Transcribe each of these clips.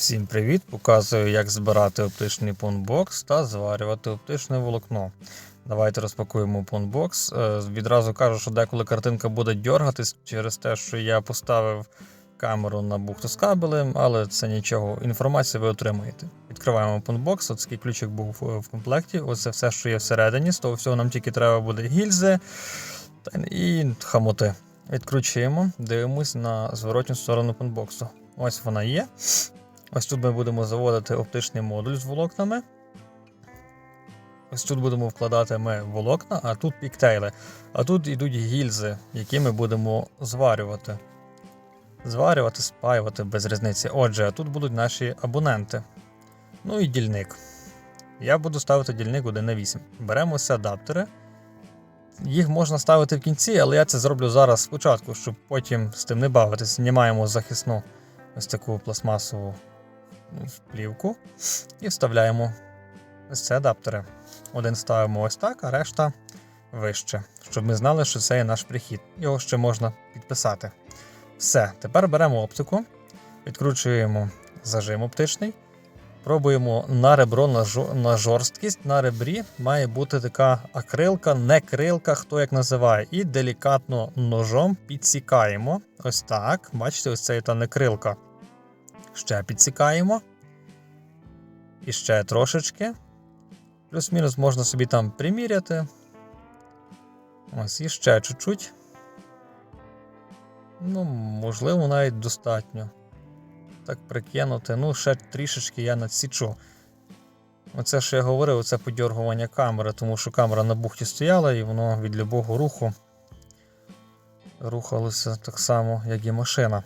Всім привіт! Показую, як збирати оптичний пунбокс та зварювати оптичне волокно. Давайте розпакуємо пунбокс. Е, Відразу кажу, що деколи картинка буде дергатись через те, що я поставив камеру на бухту з кабелем, але це нічого. Інформацію ви отримаєте. Відкриваємо пунбокс, ось такий ключик був е, в комплекті. Оце все, що є всередині. З того всього нам тільки треба буде гільзи і хамоти. Відкручуємо, дивимось на зворотню сторону пунбоксу. Ось вона є. Ось тут ми будемо заводити оптичний модуль з волокнами. Ось тут будемо вкладати ми волокна, а тут піктейли. А тут йдуть гільзи, які ми будемо зварювати. Зварювати, спаювати без різниці. Отже, а тут будуть наші абоненти. Ну і дільник. Я буду ставити дільник 1 на 8. Беремо ці адаптери. Їх можна ставити в кінці, але я це зроблю зараз спочатку, щоб потім з тим не бавитись. Знімаємо захисну ось таку пластмасову в плівку і вставляємо ось ці адаптери. Один ставимо ось так, а решта вище, щоб ми знали, що це є наш прихід. Його ще можна підписати. Все, тепер беремо оптику, відкручуємо зажим оптичний, пробуємо на ребро на, жо- на жорсткість. На ребрі має бути така акрилка, не крилка, хто як називає. І делікатно ножом підсікаємо. Ось так. Бачите, ось це та некрилка. Ще підсікаємо. І ще трошечки. Плюс-мінус можна собі там приміряти. Ось і ще чуть-чуть. Ну, можливо, навіть достатньо. Так прикинути. Ну, ще трішечки я надсічу. Оце, що я говорив, це подьоргування камери, тому що камера на бухті стояла і воно від любого руху рухалося так само, як і машина.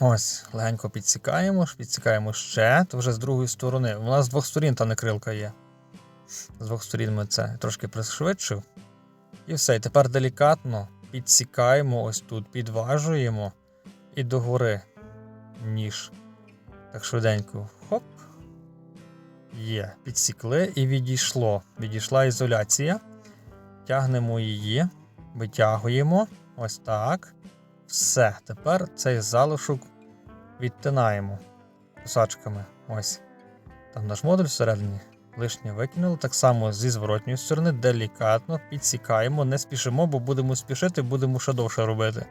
Ось, легенько підсікаємо, підсікаємо ще, то вже з другої сторони. У нас з двох сторін та некрилка є. З двох сторін ми це трошки пришвидшив. І все. І тепер делікатно підсікаємо ось тут, підважуємо і догори ніж. Так швиденько. Хоп. Є. Підсікли і відійшло. Відійшла ізоляція. Тягнемо її, витягуємо. Ось так. Все, тепер цей залишок відтинаємо кусачками. Ось. Там наш модуль всередині. Лишнє викинули. Так само зі зворотньої сторони, делікатно підсікаємо, не спішимо, бо будемо спішити, будемо ще довше робити.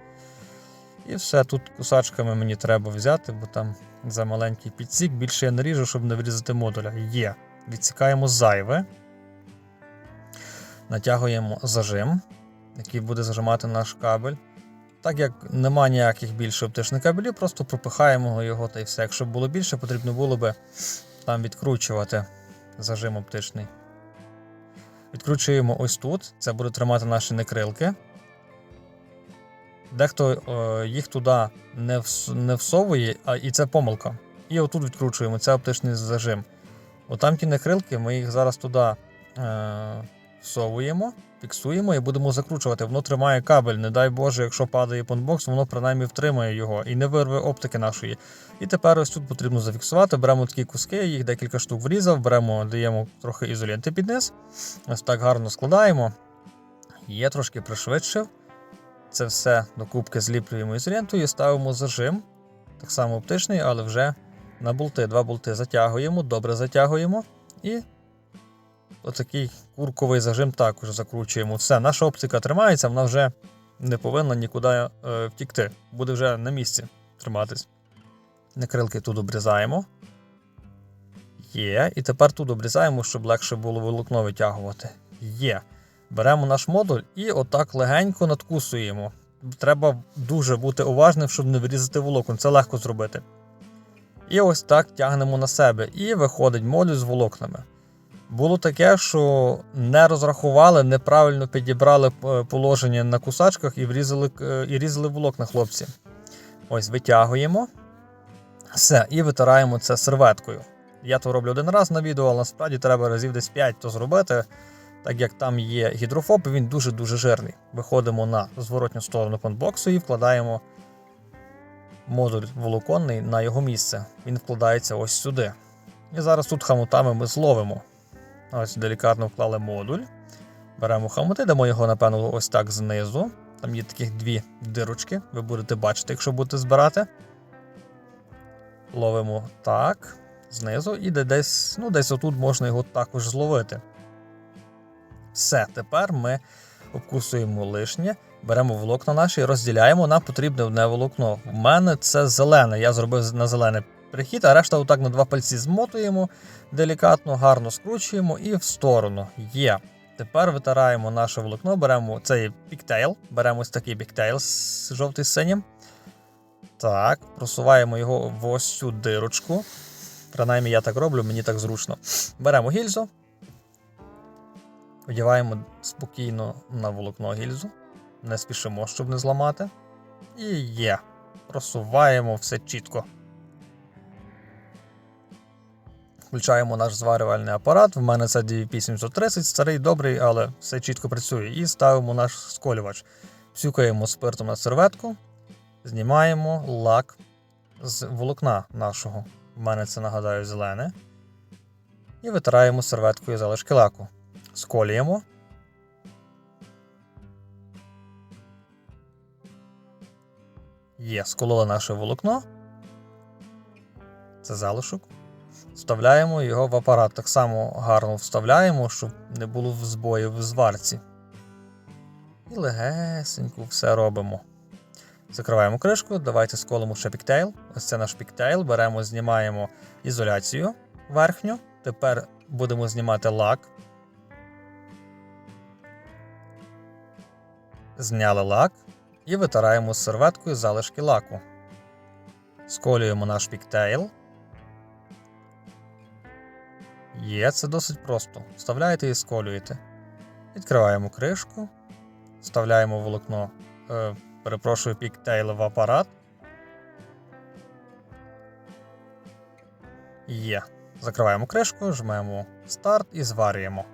І все, тут кусачками мені треба взяти, бо там за маленький підсік. Більше я наріжу, щоб не врізати модуля. Є. Відсікаємо зайве. Натягуємо зажим, який буде зажимати наш кабель. Так як нема ніяких більше оптичних кабелів, просто пропихаємо його та й все. Якщо б було більше, потрібно було би там відкручувати зажим оптичний. Відкручуємо ось тут. Це буде тримати наші некрилки. Дехто е, їх туди не, вс- не всовує, а і це помилка. І отут відкручуємо, це оптичний зажим. Отам ті некрилки, ми їх зараз туди е, всовуємо, фіксуємо і будемо закручувати. Воно тримає кабель. Не дай Боже, якщо падає понбокс, воно принаймні втримає його і не вирве оптики нашої. І тепер ось тут потрібно зафіксувати. Беремо такі куски, їх декілька штук врізав, беремо, даємо трохи ізоленти під низ. Ось так гарно складаємо. Є трошки пришвидшив. Це все до кубки зліплюємо ізолентою і ставимо зажим. Так само оптичний, але вже на болти. Два болти затягуємо, добре затягуємо. І отакий курковий зажим також закручуємо. Все, наша оптика тримається, вона вже не повинна нікуди е, втікти. Буде вже на місці триматись. Накрилки тут обрізаємо. Є. І тепер тут обрізаємо, щоб легше було волокно витягувати. Є. Беремо наш модуль і отак легенько надкусуємо. Треба дуже бути уважним, щоб не вирізати волокон. Це легко зробити. І ось так тягнемо на себе. І виходить модуль з волокнами. Було таке, що не розрахували, неправильно підібрали е, положення на кусачках і врізали, е, і різали волокна хлопці. Ось витягуємо. Все, і витираємо це серветкою. Я то роблю один раз на відео, але насправді треба разів десь 5 то зробити. Так як там є гідрофоб, він дуже-дуже жирний. Виходимо на зворотню сторону панбоксу і вкладаємо модуль волоконний на його місце. Він вкладається ось сюди. І зараз тут хамутами ми зловимо. Ось делікатно вклали модуль. Беремо хамути, дамо його, напевно, ось так знизу. Там є таких дві дирочки, ви будете бачити, якщо будете збирати. Ловимо так, знизу, і десь, ну, десь отут можна його також зловити. Все, тепер ми обкусуємо лишнє, беремо волокна наші і розділяємо на потрібне одне волокно. У мене це зелене. Я зробив на зелене прихід, а решта отак на два пальці змотуємо, делікатно, гарно скручуємо і в сторону. Є. Тепер витираємо наше волокно, беремо цей піктейл, беремо ось такий піктейл з жовтий синім. Так, просуваємо його в ось цю дирочку. Принаймні я так роблю, мені так зручно. Беремо гільзу, одягаємо спокійно на волокно гільзу, не спішимо, щоб не зламати. І є. Просуваємо все чітко. Включаємо наш зварювальний апарат. В мене це DVP 730, старий добрий, але все чітко працює. І ставимо наш сколювач. Всюкаємо спиртом на серветку, знімаємо лак з волокна нашого. В мене це нагадаю зелене. І витираємо серветкою залишки лаку. Сколюємо. Є, скололи наше волокно. Це залишок. Вставляємо його в апарат. Так само гарно вставляємо, щоб не було збоїв в зварці. І легесенько все робимо. Закриваємо кришку, давайте сколимо ще піктейл. Ось це наш піктейл. Беремо, знімаємо ізоляцію верхню. Тепер будемо знімати лак. Зняли лак і витираємо серветкою залишки лаку. Сколюємо наш піктейл. Є, це досить просто. Вставляєте і сколюєте. Відкриваємо кришку, вставляємо волокно, е, перепрошую, піктейл в апарат. Є. Закриваємо кришку, жмемо старт і зварюємо.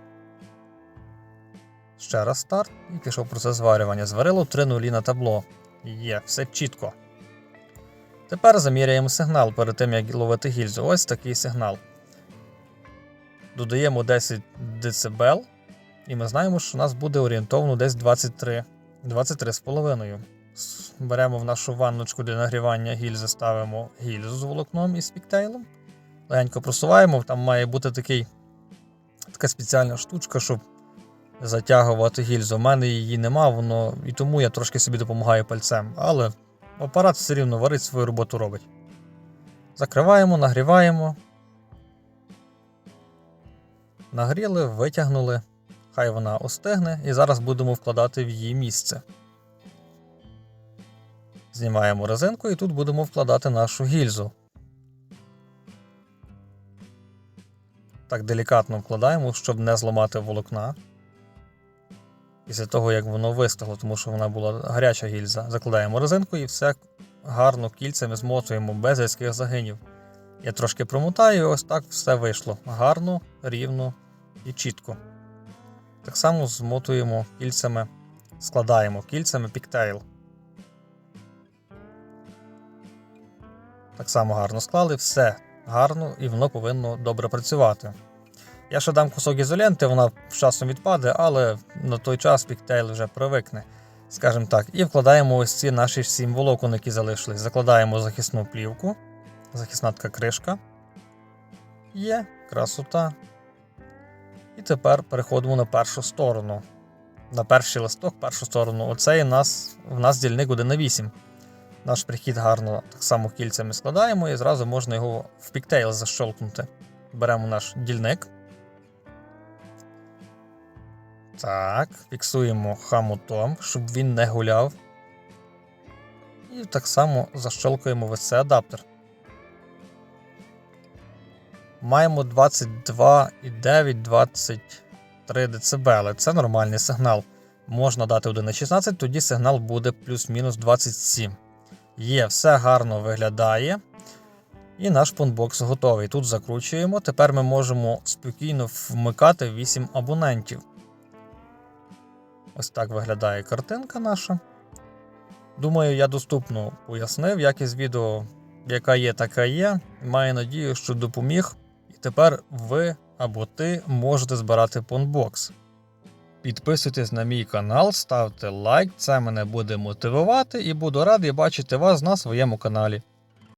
Ще раз старт і пішов процес зварювання. Зварило 3 нулі на табло. Є, все чітко. Тепер заміряємо сигнал перед тим, як ловити гільзу. Ось такий сигнал. Додаємо 10 дБ, і ми знаємо, що у нас буде орієнтовно десь 23 23,5. Беремо в нашу ванночку для нагрівання гільзи, ставимо гільзу з волокном і з піктейлом. Легенько просуваємо, там має бути такий, така спеціальна штучка, щоб затягувати гільзу. У мене її нема, воно, і тому я трошки собі допомагаю пальцем. Але апарат все рівно варить свою роботу робить. Закриваємо, нагріваємо. Нагріли, витягнули. Хай вона остигне, і зараз будемо вкладати в її місце. Знімаємо резинку і тут будемо вкладати нашу гільзу. Так делікатно вкладаємо, щоб не зламати волокна. Після того, як воно вистигло, тому що вона була гаряча гільза. Закладаємо резинку і все гарно кільцями змотуємо без різких загинів. Я трошки промотаю, і ось так все вийшло. Гарно, рівно і чітко. Так само змотуємо кільцями, складаємо кільцями піктейл. Так само гарно склали, все гарно і воно повинно добре працювати. Я ще дам кусок ізоленти, вона з часом відпаде, але на той час піктейл вже привикне, скажімо так. І вкладаємо ось ці наші сім волокон, які залишились. Закладаємо захисну плівку, захисна така кришка. Є, красота. І тепер переходимо на першу сторону. На перший листок, першу сторону. Оцей нас, в нас дільник 1 на 8. Наш прихід гарно так само кільцями складаємо і зразу можна його в піктейл защолкнути. Беремо наш дільник. Так, фіксуємо хамутом, щоб він не гуляв. І так само защолкуємо весь цей адаптер. Маємо 22,9-23 дБ. Це нормальний сигнал. Можна дати 1,16, тоді сигнал буде плюс-мінус 27. Є, все гарно виглядає. І наш пунбокс готовий. Тут закручуємо. Тепер ми можемо спокійно вмикати 8 абонентів. Ось так виглядає картинка наша. Думаю, я доступно пояснив, якість відео, яка є, така є. Маю надію, що допоміг. Тепер ви або ти можете збирати понбокс. Підписуйтесь на мій канал, ставте лайк, це мене буде мотивувати і буду радий бачити вас на своєму каналі.